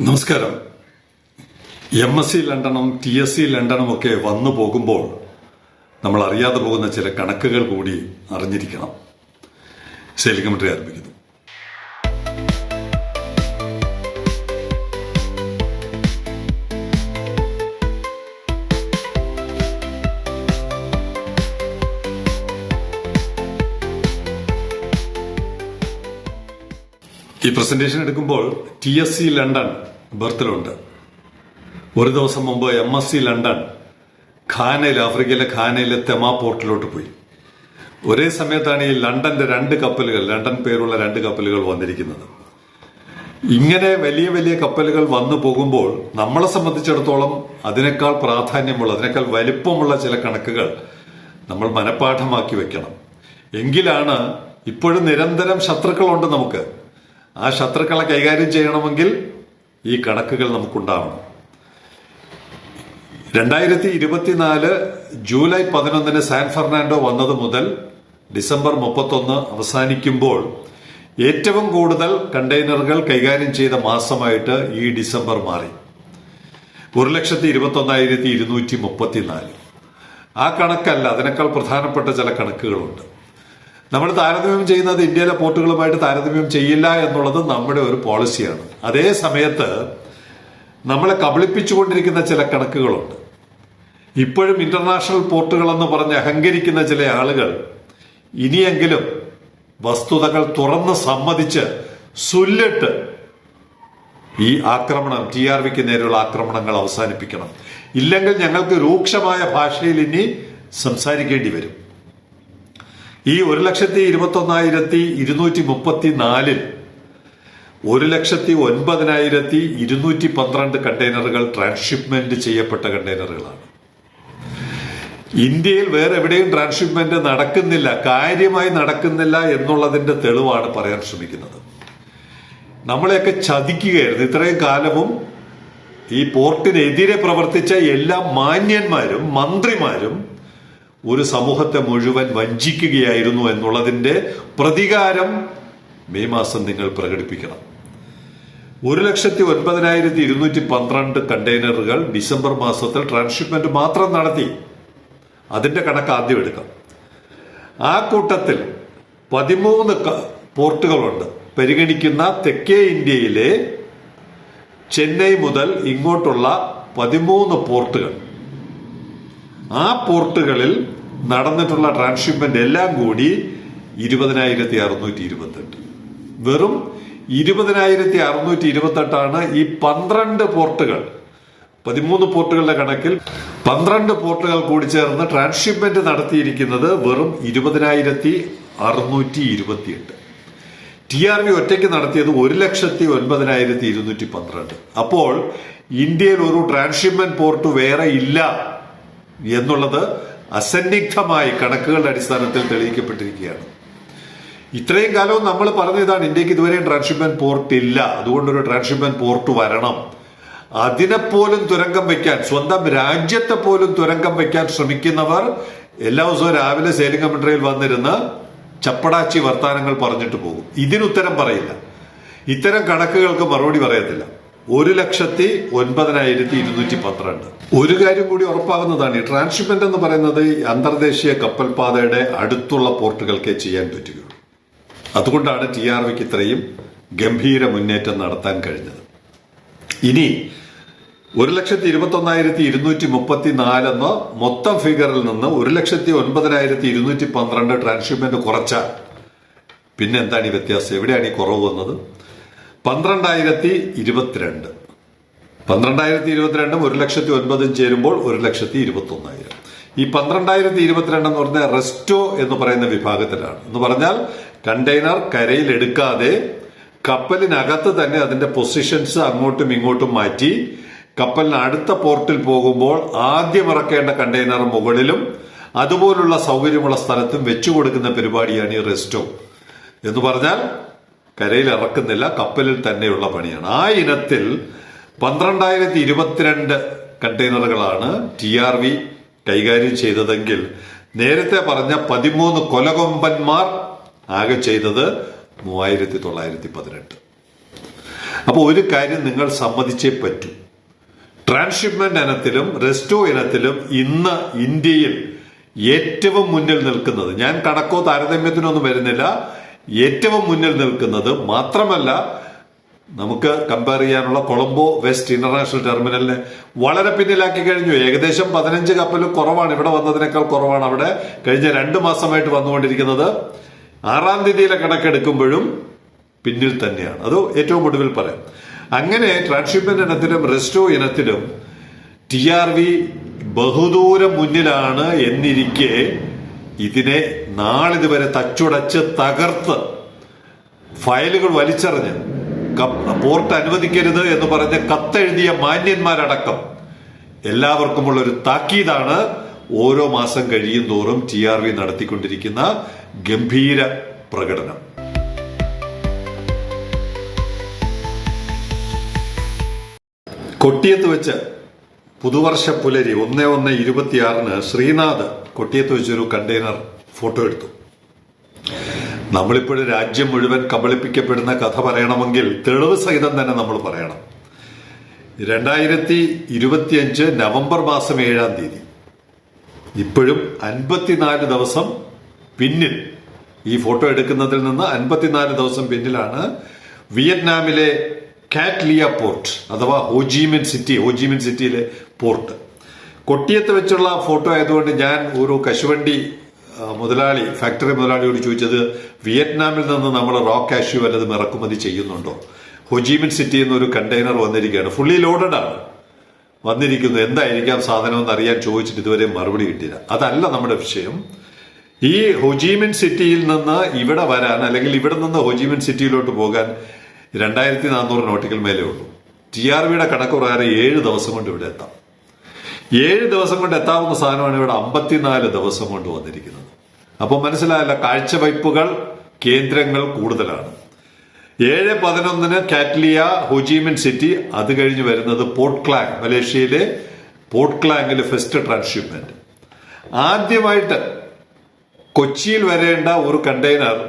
നമസ്കാരം. M S C ലണ്ടനും T S C ലണ്ടനും ഒക്കെ വന്നു പോകുമ്പോൾ നമ്മൾ അറിയാതെ പോകുന്ന ചില കണക്കുകൾ കൂടി അറിഞ്ഞിരിക്കണം. സെയിൽ കമ്മിറ്ററി ആരംഭിക്കുന്നു. ഈ പ്രസന്റേഷൻ എടുക്കുമ്പോൾ ടി എസ് സി ലണ്ടൻ ബർത്തിലുണ്ട്. ഒരു ദിവസം മുമ്പ് എം എസ് സി ലണ്ടൻ ഖാനയിൽ ആഫ്രിക്കയിലെ ഖാനയിലെ തെമാ പോർട്ടിലോട്ട് പോയി. ഒരേ സമയത്താണ് ഈ ലണ്ടന്റെ രണ്ട് കപ്പലുകൾ ലണ്ടൻ പേരുള്ള രണ്ട് കപ്പലുകൾ വന്നിരിക്കുന്നത്. ഇങ്ങനെ വലിയ വലിയ കപ്പലുകൾ വന്നു പോകുമ്പോൾ നമ്മളെ സംബന്ധിച്ചിടത്തോളം അതിനേക്കാൾ പ്രാധാന്യമുള്ള അതിനേക്കാൾ വലിപ്പമുള്ള ചില കണക്കുകൾ നമ്മൾ മനഃപ്പാഠമാക്കി വെക്കണം. എങ്കിലാണ് ഇപ്പോഴും നിരന്തരം ശത്രുക്കളുണ്ട് നമുക്ക്. ആ ശത്രുക്കളെ കൈകാര്യം ചെയ്യണമെങ്കിൽ ഈ കണക്കുകൾ നമുക്കുണ്ടാവണം. രണ്ടായിരത്തി ഇരുപത്തിനാല് ജൂലൈ പതിനൊന്നിന് സാൻ ഫെർണാണ്ടോ വന്നത് മുതൽ ഡിസംബർ മുപ്പത്തൊന്ന് അവസാനിക്കുമ്പോൾ ഏറ്റവും കൂടുതൽ കണ്ടെയ്നറുകൾ കൈകാര്യം ചെയ്ത മാസമായിട്ട് ഈ ഡിസംബർ മാറി. ഒരു ലക്ഷത്തി ഇരുപത്തി ഒന്നായിരത്തി ഇരുന്നൂറ്റി മുപ്പത്തിനാല് ആ കണക്കല്ല അതിനേക്കാൾ പ്രധാനപ്പെട്ട ചില കണക്കുകളുണ്ട്. നമ്മൾ താരതമ്യം ചെയ്യുന്നത് ഇന്ത്യയിലെ പോർട്ടുകളുമായിട്ട് താരതമ്യം ചെയ്യില്ല എന്നുള്ളത് നമ്മുടെ ഒരു പോളിസിയാണ്. അതേ സമയത്ത് നമ്മളെ കബളിപ്പിച്ചുകൊണ്ടിരിക്കുന്ന ചില കണക്കുകളുണ്ട്. ഇപ്പോഴും ഇന്റർനാഷണൽ പോർട്ടുകൾ എന്ന് പറഞ്ഞ് അഹങ്കരിക്കുന്ന ചില ആളുകൾ ഇനിയെങ്കിലും വസ്തുതകൾ തുറന്ന് സമ്മതിച്ച് സുല്ലിട്ട് ഈ ആക്രമണം ടി ആർ വിക്ക് നേരെയുള്ള ആക്രമണങ്ങൾ അവസാനിപ്പിക്കണം. ഇല്ലെങ്കിൽ ഞങ്ങൾക്ക് രൂക്ഷമായ ഭാഷയിൽ ഇനി സംസാരിക്കേണ്ടി വരും. ഈ ഒരു ലക്ഷത്തി ഇരുപത്തി ഒന്നായിരത്തി ഇരുന്നൂറ്റി മുപ്പത്തി നാലിൽ ഒരു ലക്ഷത്തി ഒൻപതിനായിരത്തി ഇരുന്നൂറ്റി പന്ത്രണ്ട് കണ്ടെയ്നറുകൾ ട്രാൻസ്ഷിപ്മെന്റ് ചെയ്യപ്പെട്ട കണ്ടെയ്നറുകളാണ്. ഇന്ത്യയിൽ വേറെ എവിടെയും ട്രാൻസ്ഷിപ്മെന്റ് നടക്കുന്നില്ല കാര്യമായി നടക്കുന്നില്ല എന്നുള്ളതിന്റെ തെളിവാണ് പറയാൻ ശ്രമിക്കുന്നത്. നമ്മളെയൊക്കെ ചതിക്കുകയായിരുന്നു. ഇത്രയും കാലവും ഈ പോർട്ടിനെതിരെ പ്രവർത്തിച്ച എല്ലാ മാന്യന്മാരും മന്ത്രിമാരും ഒരു സമൂഹത്തെ മുഴുവൻ വഞ്ചിക്കുകയായിരുന്നു എന്നുള്ളതിന്റെ പ്രതികാരം മെയ് മാസം നിങ്ങൾ പ്രകടിപ്പിക്കണം. ഒരു ലക്ഷത്തി ഒൻപതിനായിരത്തി ഇരുന്നൂറ്റി പന്ത്രണ്ട് കണ്ടെയ്നറുകൾ ഡിസംബർ മാസത്തിൽ ട്രാൻസ്ഷിപ്മെന്റ് മാത്രം നടത്തി. അതിന്റെ കണക്ക് ആദ്യം എടുക്കാം. ആ കൂട്ടത്തിൽ പതിമൂന്ന് പോർട്ടുകളുണ്ട്. പരിഗണിക്കുന്ന തെക്കേ ഇന്ത്യയിലെ ചെന്നൈ മുതൽ ഇങ്ങോട്ടുള്ള പതിമൂന്ന് പോർട്ടുകൾ. ആ പോർട്ടുകളിൽ നടന്നിട്ടുള്ള ട്രാൻസ്ഷിപ്മെന്റ് എല്ലാം കൂടി ഇരുപതിനായിരത്തി അറുന്നൂറ്റി ഇരുപത്തെട്ട് വെറും ഇരുപതിനായിരത്തി അറുന്നൂറ്റി ഇരുപത്തെട്ടാണ് ഈ പന്ത്രണ്ട് പോർട്ടുകൾ. പതിമൂന്ന് പോർട്ടുകളുടെ കണക്കിൽ പന്ത്രണ്ട് പോർട്ടുകൾ കൂടി ചേർന്ന് ട്രാൻസ്ഷിപ്മെന്റ് നടത്തിയിരിക്കുന്നത് വെറും ഇരുപതിനായിരത്തി അറുന്നൂറ്റി ഇരുപത്തിയെട്ട് ടി ആർ വി ഒറ്റയ്ക്ക് നടത്തിയത് ഒരു ലക്ഷത്തി ഒൻപതിനായിരത്തി ഇരുന്നൂറ്റി പന്ത്രണ്ട് അപ്പോൾ ഇന്ത്യയിൽ ഒരു ട്രാൻസ്ഷിപ്മെന്റ് പോർട്ട് വേറെ ഇല്ല. എന്നുള്ളത് അസന്നിഗ്ധമായി കണക്കുകളുടെ അടിസ്ഥാനത്തിൽ തെളിയിക്കപ്പെട്ടിരിക്കുകയാണ്. ഇത്രയും കാലവും നമ്മൾ പറഞ്ഞതാണ് ഇന്ത്യയ്ക്ക് ഇതുവരെയും ട്രാൻസ്ഷിപ്മെന്റ് പോർട്ട് ഇല്ല. അതുകൊണ്ടൊരു ട്രാൻസ്ഷിപ്മെന്റ് പോർട്ട് വരണം. അതിനെപ്പോലും തുരങ്കം വെക്കാൻ സ്വന്തം രാജ്യത്തെ പോലും തുരങ്കം വെക്കാൻ ശ്രമിക്കുന്നവർ എല്ലാ ദിവസവും രാവിലെ സേലിംഗ് കമൻട്രിയിൽ വന്നിരുന്ന് ചപ്പടാച്ചി വർത്താനങ്ങൾ പറഞ്ഞിട്ട് പോകും. ഇതിനുത്തരം പറയില്ല. ഇത്തരം കണക്കുകൾക്ക് മറുപടി പറയത്തില്ല. ഒരു ലക്ഷത്തി ഒൻപതിനായിരത്തി ഇരുന്നൂറ്റി പന്ത്രണ്ട്. ഒരു കാര്യം കൂടി ഉറപ്പാകുന്നതാണ് ഈ ട്രാൻസ്ഷിപ്മെന്റ് എന്ന് പറയുന്നത് അന്തർദേശീയ കപ്പൽപാതയുടെ അടുത്തുള്ള പോർട്ടുകൾക്കേ ചെയ്യാൻ പറ്റുകയുള്ളൂ. അതുകൊണ്ടാണ് ടി ആർ വിക്ക് ഇത്രയും ഗംഭീര മുന്നേറ്റം നടത്താൻ കഴിഞ്ഞത്. ഇനി ഒരു ലക്ഷത്തി ഇരുപത്തി ഒന്നായിരത്തി ഇരുന്നൂറ്റി മുപ്പത്തി നാലെന്ന മൊത്തം ഫിഗറിൽ നിന്ന് ഒരു ലക്ഷത്തി ഒൻപതിനായിരത്തി ഇരുന്നൂറ്റി പന്ത്രണ്ട് ട്രാൻസ്ഷിപ്മെന്റ് കുറച്ചാൽ പിന്നെ എന്താണ് ഈ വ്യത്യാസം? എവിടെയാണ് ഈ കുറവ് വന്നത്? പന്ത്രണ്ടായിരത്തി ഇരുപത്തിരണ്ട് പന്ത്രണ്ടായിരത്തി ഇരുപത്തിരണ്ടും ഒരു ലക്ഷത്തി ഒൻപതും ചേരുമ്പോൾ ഒരു ലക്ഷത്തി ഇരുപത്തി ഒന്നായിരം ഈ പന്ത്രണ്ടായിരത്തി ഇരുപത്തിരണ്ട് എന്ന് പറഞ്ഞ റെസ്റ്റോ എന്ന് പറയുന്ന വിഭാഗത്തിലാണ്. എന്ന് പറഞ്ഞാൽ കണ്ടെയ്നർ കരയിൽ എടുക്കാതെ കപ്പലിനകത്ത് തന്നെ അതിന്റെ പൊസിഷൻസ് അങ്ങോട്ടും ഇങ്ങോട്ടും മാറ്റി കപ്പലിന് അടുത്ത പോർട്ടിൽ പോകുമ്പോൾ ആദ്യം ഇറക്കേണ്ട കണ്ടെയ്നർ മുകളിലും അതുപോലുള്ള സൗകര്യമുള്ള സ്ഥലത്തും വെച്ചു കൊടുക്കുന്ന പരിപാടിയാണ് ഈ റെസ്റ്റോ. എന്ന് പറഞ്ഞാൽ കരയിൽ ഇറക്കുന്നില്ല കപ്പലിൽ തന്നെയുള്ള പണിയാണ്. ആ ഇനത്തിൽ പന്ത്രണ്ടായിരത്തി ഇരുപത്തിരണ്ട് കണ്ടെയ്നറുകളാണ് ടി ആർ വി കൈകാര്യം ചെയ്തതെങ്കിൽ നേരത്തെ പറഞ്ഞ പതിമൂന്ന് കൊലകൊമ്പന്മാർ ആകെ ചെയ്തത് മൂവായിരത്തി തൊള്ളായിരത്തി പതിനെട്ട് അപ്പോൾ ഒരു കാര്യം നിങ്ങൾ സമ്മതിച്ചേ പറ്റൂ. ട്രാൻസ്ഷിപ്മെന്റ് ഇനത്തിലും റെസ്റ്റോ ഇനത്തിലും ഇന്ന് ഇന്ത്യയിൽ ഏറ്റവും മുന്നിൽ നിൽക്കുന്നത് ഞാൻ കണക്കോ താരതമ്യത്തിനൊന്നും വരുന്നില്ല ഏറ്റവും മുന്നിൽ നിൽക്കുന്നത് മാത്രമല്ല നമുക്ക് കമ്പയർ ചെയ്യാനുള്ള കൊളംബോ വെസ്റ്റ് ഇന്റർനാഷണൽ ടെർമിനലിനെ വളരെ പിന്നിലാക്കി കഴിഞ്ഞു. ഏകദേശം പതിനഞ്ച് കപ്പൽ കുറവാണ്. ഇവിടെ വന്നതിനേക്കാൾ കുറവാണ് അവിടെ. കഴിഞ്ഞ രണ്ട് മാസമായിട്ട് വന്നുകൊണ്ടിരിക്കുന്നത്. ആറാം തീയതിയിലെ കണക്കെടുക്കുമ്പോഴും പിന്നിൽ തന്നെയാണ്. അത് ഏറ്റവും ഒടുവിൽ പറയാം. അങ്ങനെ ട്രാൻസ്ഷിപ്മെന്റ് ഇനത്തിലും റെസ്റ്റോ ഇനത്തിലും ടി ആർ വി ബഹുദൂരം മുന്നിലാണ് എന്നിരിക്കെ ഇതിനെ നാളിതുവരെ തച്ചുടച്ച് തകർത്ത് ഫയലുകൾ വലിച്ചെറിഞ്ഞ് പോർട്ട് അനുവദിക്കരുത് എന്ന് പറഞ്ഞ് കത്തെഴുതിയ മാന്യന്മാരടക്കം എല്ലാവർക്കുമുള്ള ഒരു താക്കീതാണ് ഓരോ മാസം കഴിയും തോറും ടി ആർ വി നടത്തിക്കൊണ്ടിരിക്കുന്ന ഗംഭീര പ്രകടനം. കൊട്ടിയത്ത് വെച്ച് പുതുവർഷ പുലരി ഒന്ന് ഒന്ന് ഇരുപത്തിയാറിന് ശ്രീനാഥ് കൊട്ടിയത്ത് വെച്ചൊരു കണ്ടെയ്നർ ഫോട്ടോ എടുത്തു. നമ്മളിപ്പോഴും രാജ്യം മുഴുവൻ കബളിപ്പിക്കപ്പെടുന്ന കഥ പറയണമെങ്കിൽ തെളിവ് സഹിതം തന്നെ നമ്മൾ പറയണം. രണ്ടായിരത്തി ഇരുപത്തിയഞ്ച് നവംബർ മാസം ഏഴാം തീയതി. ഇപ്പോഴും അൻപത്തിനാല് ദിവസം പിന്നിൽ ഈ ഫോട്ടോ എടുക്കുന്നതിൽ നിന്ന് അൻപത്തിനാല് ദിവസം പിന്നിലാണ് വിയറ്റ്നാമിലെ കാറ്റ്ലിയ പോർട്ട് അഥവാ ഹോജിമിൻ സിറ്റി ഹോജിമിൻ സിറ്റിയിലെ പോർട്ട്. കൊട്ടിയത്ത് വെച്ചുള്ള ഫോട്ടോ ആയതുകൊണ്ട് ഞാൻ ഒരു കശുവണ്ടി മുതലാളി ഫാക്ടറി മുതലാളിയോട് ചോദിച്ചത് വിയറ്റ്നാമിൽ നിന്ന് നമ്മൾ റോ കാഷ്യൂ വല്ലതും ഇറക്കുമതി ചെയ്യുന്നുണ്ടോ? ഹൊജീമിൻ സിറ്റി എന്നൊരു കണ്ടെയ്നർ വന്നിരിക്കുകയാണ്. ഫുള്ളി ലോഡഡ് ആണ്. വന്നിരിക്കുന്നു. എന്തായിരിക്കാം സാധനം എന്ന് അറിയാൻ ചോദിച്ചിട്ട് ഇതുവരെ മറുപടി കിട്ടിയില്ല. അതല്ല നമ്മുടെ വിഷയം. ഈ ഹൊജീമിൻ സിറ്റിയിൽ നിന്ന് ഇവിടെ വരാൻ അല്ലെങ്കിൽ ഇവിടെ നിന്ന് ഹൊജീമിൻ സിറ്റിയിലോട്ട് പോകാൻ രണ്ടായിരത്തി നാനൂറ് നോട്ടിക്കൽ മേലേ ഉള്ളൂ. ടി ആർ വിയുടെ കണക്ക് പ്രകാരം ഏഴ് ദിവസം കൊണ്ട് ഇവിടെ എത്താം. ഏഴ് ദിവസം കൊണ്ട് എത്താവുന്ന സാധനമാണ് ഇവിടെ അമ്പത്തിനാല് ദിവസം കൊണ്ട് വന്നിരിക്കുന്നത്. അപ്പോൾ മനസ്സിലായല്ല കാഴ്ചവയ്പ്പുകൾ കേന്ദ്രങ്ങൾ കൂടുതലാണ്. ഏഴ് പതിനൊന്നിന് കാറ്റ്ലിയ ഹുജീമിൻ സിറ്റി അത് കഴിഞ്ഞ് വരുന്നത് പോർട്ട് ക്ലാങ് മലേഷ്യയിലെ പോർട്ട് ക്ലാങ്ങിലെ ഫസ്റ്റ് ട്രാൻസ്ഷിപ്മെന്റ്. ആദ്യമായിട്ട് കൊച്ചിയിൽ വരേണ്ട ഒരു കണ്ടെയ്നർ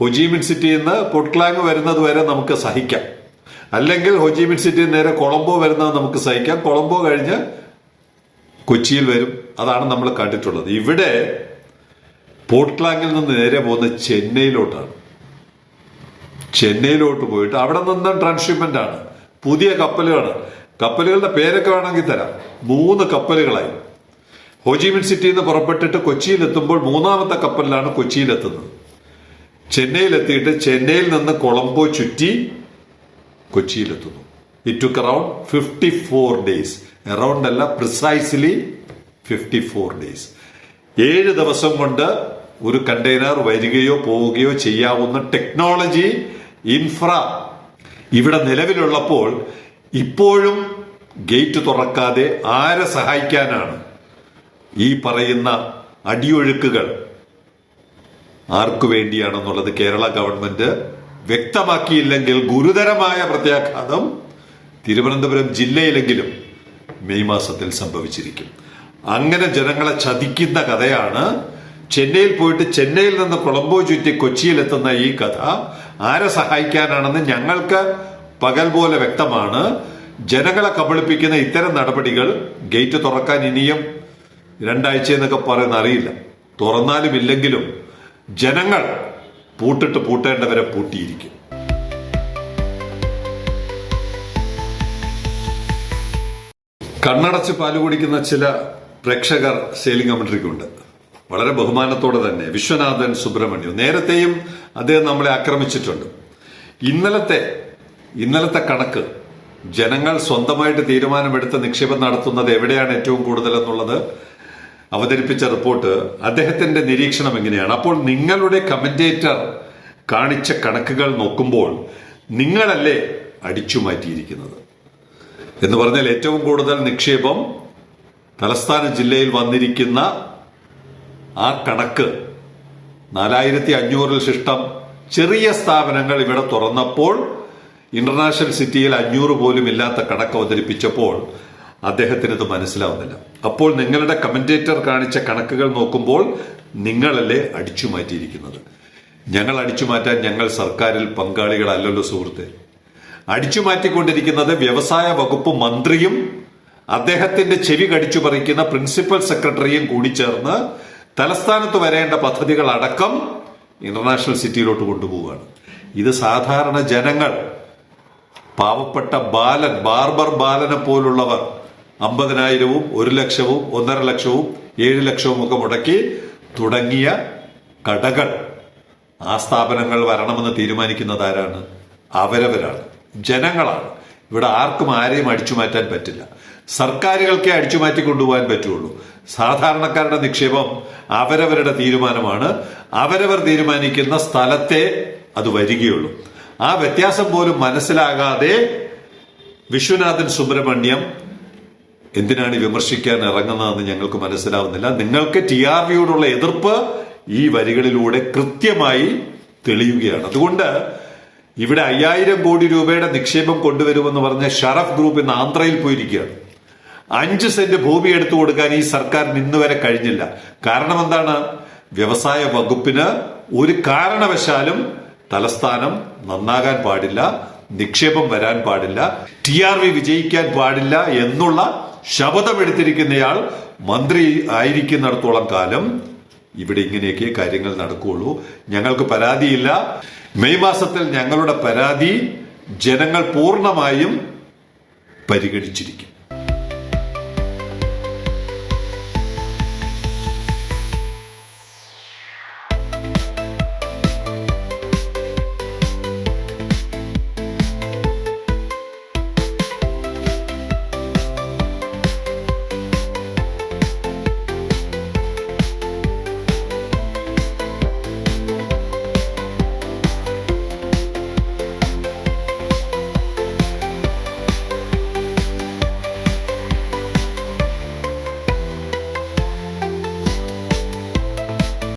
ഹൊജീമിൻ സിറ്റിയിൽ നിന്ന് പോർട്ട് ക്ലാങ് വരുന്നത് വരെ നമുക്ക് സഹിക്കാം. അല്ലെങ്കിൽ ഹൊജീമിൻ സിറ്റിയിൽ നേരെ കൊളംബോ വരുന്നത് നമുക്ക് സഹിക്കാം. കൊളംബോ കഴിഞ്ഞ് കൊച്ചിയിൽ വരും. അതാണ് നമ്മൾ കണ്ടിട്ടുള്ളത്. ഇവിടെ പോർട്ട്ലാങ്ങിൽ നിന്ന് നേരെ പോകുന്ന ചെന്നൈയിലോട്ടാണ്. ചെന്നൈയിലോട്ട് പോയിട്ട് അവിടെ നിന്നും ട്രാൻസ്ഷിപ്മെന്റ് ആണ്. പുതിയ കപ്പലുകളാണ്. കപ്പലുകളുടെ പേരൊക്കെ വേണമെങ്കിൽ തരാം. മൂന്ന് കപ്പലുകളായി. ഹോജിമിൻ സിറ്റിയിൽ നിന്ന് പുറപ്പെട്ടിട്ട് കൊച്ചിയിൽ എത്തുമ്പോൾ മൂന്നാമത്തെ കപ്പലിലാണ് കൊച്ചിയിലെത്തുന്നത് ചെന്നൈയിലെത്തിയിട്ട് ചെന്നൈയിൽ നിന്ന് കൊളംബോ ചുറ്റി കൊച്ചിയിലെത്തുന്നു it took around fifty four days around അല്ല പ്രിസൈസ്ലി ഫിഫ്റ്റി ഫോർ ഡേയ്സ് ഏഴ് ദിവസം കൊണ്ട് ഒരു കണ്ടെയ്നർ വരികയോ പോവുകയോ ചെയ്യാവുന്ന ടെക്നോളജി ഇൻഫ്ര ഇവിടെ നിലവിലുള്ളപ്പോൾ ഇപ്പോഴും ഗേറ്റ് തുറക്കാതെ ആരെ സഹായിക്കാനാണ് ഈ പറയുന്ന അടിയൊഴുക്കുകൾ? ആർക്കു വേണ്ടിയാണെന്നുള്ളത് കേരള ഗവൺമെന്റ് വ്യക്തമാക്കിയില്ലെങ്കിൽ ഗുരുതരമായ പ്രത്യാഘാതം തിരുവനന്തപുരം ജില്ലയിലെങ്കിലും മെയ് മാസത്തിൽ സംഭവിച്ചിരിക്കും. അങ്ങനെ ജനങ്ങളെ ചതിക്കുന്ന കഥയാണ് ചെന്നൈയിൽ പോയിട്ട് ചെന്നൈയിൽ നിന്ന് കൊളംബോ ചുറ്റി കൊച്ചിയിലെത്തുന്ന ഈ കഥ. ആരെ സഹായിക്കാനാണെന്ന് ഞങ്ങൾക്ക് പകൽ പോലെ വ്യക്തമാണ്. ജനങ്ങളെ കബളിപ്പിക്കുന്ന ഇത്തരം നടപടികൾ ഗേറ്റ് തുറക്കാൻ ഇനിയും രണ്ടാഴ്ച എന്നൊക്കെ പറയുന്ന അറിയില്ല. തുറന്നാലും ഇല്ലെങ്കിലും ജനങ്ങൾ പൂട്ടിട്ട് പൂട്ടേണ്ടവരെ പൂട്ടിയിരിക്കും. കണ്ണടച്ച് പാൽ കുടിക്കുന്ന ചില പ്രേക്ഷകർ സെയിലിംഗ് കമന്ററിക്കുണ്ട് വളരെ ബഹുമാനത്തോടെ തന്നെ വിശ്വനാഥൻ സുബ്രഹ്മണ്യം. നേരത്തെയും അദ്ദേഹം നമ്മളെ ആക്രമിച്ചിട്ടുണ്ട്. ഇന്നലത്തെ ഇന്നലത്തെ കണക്ക് ജനങ്ങൾ സ്വന്തമായിട്ട് തീരുമാനമെടുത്ത് നിക്ഷേപം നടത്തുന്നത് എവിടെയാണ് ഏറ്റവും കൂടുതൽ എന്നുള്ളത് അവതരിപ്പിച്ച റിപ്പോർട്ട് അദ്ദേഹത്തിന്റെ നിരീക്ഷണം എങ്ങനെയാണ്? അപ്പോൾ നിങ്ങളുടെ കമന്റേറ്റർ കാണിച്ച കണക്കുകൾ നോക്കുമ്പോൾ നിങ്ങളല്ലേ അടിച്ചു മാറ്റിയിരിക്കുന്നത് എന്ന് പറഞ്ഞാൽ ഏറ്റവും കൂടുതൽ നിക്ഷേപം തലസ്ഥാന ജില്ലയിൽ വന്നിരിക്കുന്ന ആ കണക്ക് നാലായിരത്തി അഞ്ഞൂറിൽ ശിഷ്ടം ചെറിയ സ്ഥാപനങ്ങൾ ഇവിടെ തുറന്നപ്പോൾ ഇന്റർനാഷണൽ സിറ്റിയിൽ അഞ്ഞൂറ് പോലും ഇല്ലാത്ത കണക്ക് അവതരിപ്പിച്ചപ്പോൾ അദ്ദേഹത്തിന് ഇത് മനസ്സിലാവുന്നില്ല. അപ്പോൾ നിങ്ങളുടെ കമന്റേറ്റർ കാണിച്ച കണക്കുകൾ നോക്കുമ്പോൾ നിങ്ങളല്ലേ അടിച്ചു മാറ്റിയിരിക്കുന്നത് ഞങ്ങൾ അടിച്ചു മാറ്റാൻ ഞങ്ങൾ സർക്കാരിൽ പങ്കാളികളല്ലല്ലോ സുഹൃത്തെ. അടിച്ചുമാറ്റിക്കൊണ്ടിരിക്കുന്നത് വ്യവസായ വകുപ്പ് മന്ത്രിയും അദ്ദേഹത്തിന്റെ ചെവി കടിച്ചു പറിക്കുന്ന പ്രിൻസിപ്പൽ സെക്രട്ടറിയും കൂടി ചേർന്ന് തലസ്ഥാനത്ത് വരേണ്ട പദ്ധതികൾ അടക്കം ഇന്റർനാഷണൽ സിറ്റിയിലോട്ട് കൊണ്ടുപോവുകയാണ്. ഇത് സാധാരണ ജനങ്ങൾ പാവപ്പെട്ട ബാലൻ ബാർബർ ബാലനെ പോലുള്ളവർ അമ്പതിനായിരവും ഒരു ലക്ഷവും ഒന്നര ലക്ഷവും ഏഴ് ലക്ഷവും ഒക്കെ മുടക്കി തുടങ്ങിയ കടകൾ ആ സ്ഥാപനങ്ങൾ വരണമെന്ന് തീരുമാനിക്കുന്നത് ആരാണ്? അവരവരാണ്. ജനങ്ങളാണ്. ഇവിടെ ആർക്കും ആരെയും അടിച്ചു മാറ്റാൻ പറ്റില്ല. സർക്കാരുകൾക്കേ അടിച്ചു മാറ്റി കൊണ്ടുപോകാൻ പറ്റുള്ളൂ. സാധാരണക്കാരുടെ നിക്ഷേപം അവരവരുടെ തീരുമാനമാണ്. അവരവർ തീരുമാനിക്കുന്ന സ്ഥലത്തെ അത് വരികയുള്ളൂ. ആ വ്യത്യാസം പോലും മനസ്സിലാകാതെ വിശ്വനാഥൻ സുബ്രഹ്മണ്യം എന്തിനാണ് വിമർശിക്കാൻ ഇറങ്ങുന്നതെന്ന് ഞങ്ങൾക്ക് മനസ്സിലാവുന്നില്ല. നിങ്ങൾക്ക് ടി ആർ വിയോടുള്ള എതിർപ്പ് ഈ വരികളിലൂടെ കൃത്യമായി തെളിയുകയാണ്. അതുകൊണ്ട് ഇവിടെ അയ്യായിരം കോടി രൂപയുടെ നിക്ഷേപം കൊണ്ടുവരുമെന്ന് പറഞ്ഞ ഷറഫ് ഗ്രൂപ്പ് ഇന്ന് ആന്ധ്രയിൽ പോയിരിക്കുകയാണ്. അഞ്ച് സെന്റ് ഭൂമി എടുത്തു കൊടുക്കാൻ ഈ സർക്കാർ ഇന്ന് വരെ കഴിഞ്ഞില്ല. കാരണം എന്താണ്? വ്യവസായ വകുപ്പിന് ഒരു കാരണവശാലും തലസ്ഥാനം നന്നാകാൻ പാടില്ല നിക്ഷേപം വരാൻ പാടില്ല ടി ആർ വി വിജയിക്കാൻ പാടില്ല എന്നുള്ള ശപഥമെടുത്തിരിക്കുന്നയാൾ മന്ത്രി ആയിരിക്കുന്നിടത്തോളം കാലം ഇവിടെ ഇങ്ങനെയൊക്കെ കാര്യങ്ങൾ നടക്കുകയുള്ളൂ ഞങ്ങൾക്ക് പരാതിയില്ല. മെയ് മാസത്തിൽ ഞങ്ങളുടെ പരാതി ജനങ്ങൾ പൂർണമായും പരിഗണിച്ചിരിക്കും.